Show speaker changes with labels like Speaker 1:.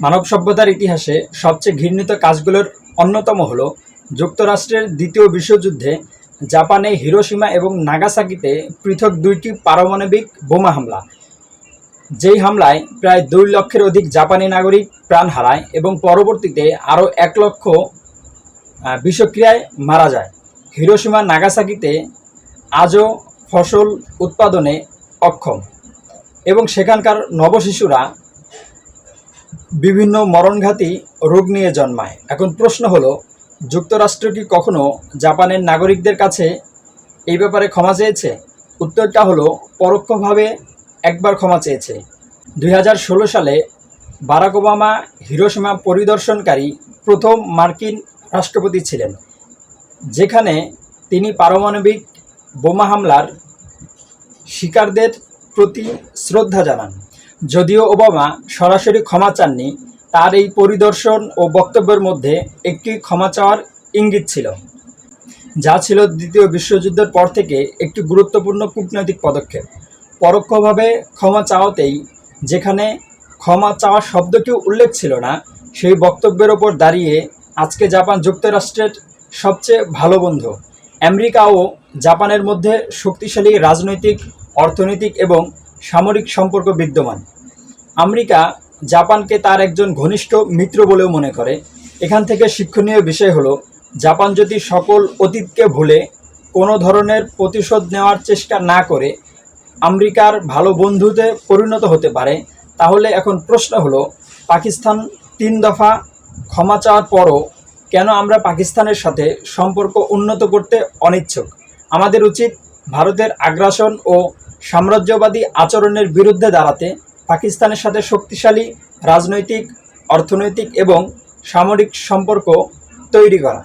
Speaker 1: মানব সভ্যতার ইতিহাসে সবচেয়ে ঘৃণিত কাজগুলোর অন্যতম হল যুক্তরাষ্ট্রের দ্বিতীয় বিশ্বযুদ্ধে জাপানে হিরোশিমা এবং নাগাসাকিতে পৃথক দুইটি পারমাণবিক বোমা হামলা। যেই হামলায় প্রায় দুই লক্ষের অধিক জাপানি নাগরিক প্রাণ হারায় এবং পরবর্তীতে আরও এক লক্ষ বিষক্রিয়ায় মারা যায়। হিরোশিমা নাগাসাকিতে আজও ফসল উৎপাদনে অক্ষম এবং সেখানকার নবশিশুরা বিভিন্ন মরণঘাতী রোগ নিয়ে জন্মায়। এখন প্রশ্ন হলো, যুক্তরাষ্ট্র কি কখনো জাপানের নাগরিকদের কাছে এই ব্যাপারে ক্ষমা চেয়েছে? উত্তরটা হলো, পরোক্ষভাবে একবার ক্ষমা চেয়েছে। দুই হাজার ষোলো সালে বারাক ওবামা হিরোশিমা পরিদর্শনকারী প্রথম মার্কিন রাষ্ট্রপতি ছিলেন, যেখানে তিনি পারমাণবিক বোমা হামলার শিকারদের প্রতি শ্রদ্ধা জানান। যদিও ওবামা সরাসরি ক্ষমা চাননি, তার এই পরিদর্শন ও বক্তব্যের মধ্যে একটি ক্ষমা চাওয়ার ইঙ্গিত ছিল। যা ছিল দ্বিতীয় বিশ্বযুদ্ধের পর থেকে একটি গুরুত্বপূর্ণ কূটনৈতিক পদক্ষেপ। পরোক্ষভাবে ক্ষমা চাওয়াতেই যেখানে ক্ষমা চাওয়া শব্দটিও উল্লেখ ছিল না, সেই বক্তব্যের ওপর দাঁড়িয়ে আজকে জাপান যুক্তরাষ্ট্রের সবচেয়ে ভালো বন্ধু আমেরিকা ও জাপানের মধ্যে শক্তিশালী রাজনৈতিক, অর্থনৈতিক এবং সামরিক সম্পর্ক বিদ্যমান। আমেরিকা জাপানকে তার একজন ঘনিষ্ঠ মিত্র বলেও মনে করে। এখান থেকে শিক্ষণীয় বিষয় হলো, জাপান যদি সকল অতীতকে ভুলে কোনো ধরনের প্রতিশোধ নেওয়ার চেষ্টা না করে আমেরিকার ভালো বন্ধুতে পরিণত হতে পারে, তাহলে এখন প্রশ্ন হলো, পাকিস্তান তিন দফা ক্ষমা চাওয়ার পরও কেন আমরা পাকিস্তানের সাথে সম্পর্ক উন্নত করতে অনিচ্ছুক? আমাদের উচিত ভারতের আগ্রাসন ও সাম্রাজ্যবাদী আচরণের বিরুদ্ধে দাঁড়াতে পাকিস্তানের সাথে শক্তিশালী রাজনৈতিক অর্থনৈতিক এবং সামরিক সম্পর্ক তৈরি করা।